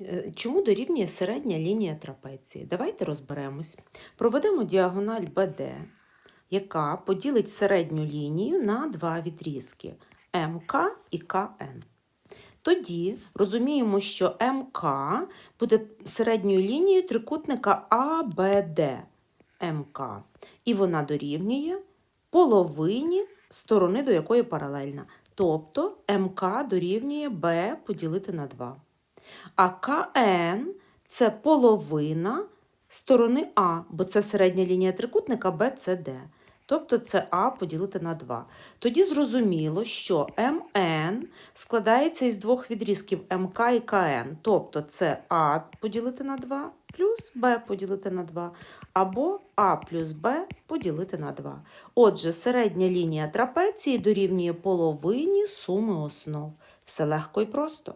Е, Чому дорівнює середня лінія трапеції? Давайте розберемось. Проведемо діагональ БД, яка поділить середню лінію на два відрізки МК і КН. Тоді розуміємо, що МК буде середньою лінією трикутника АБД МК, і вона дорівнює половині сторони, до якої паралельна. Тобто МК дорівнює Б поділити на 2. А КН це половина сторони А, бо це середня лінія трикутника BCD. Тобто це А поділити на 2. Тоді зрозуміло, що МН складається із двох відрізків МК і КН. Тобто це А поділити на 2 плюс Б поділити на 2, або А плюс Б поділити на 2. Отже, середня лінія трапеції дорівнює половині суми основ. Все легко і просто.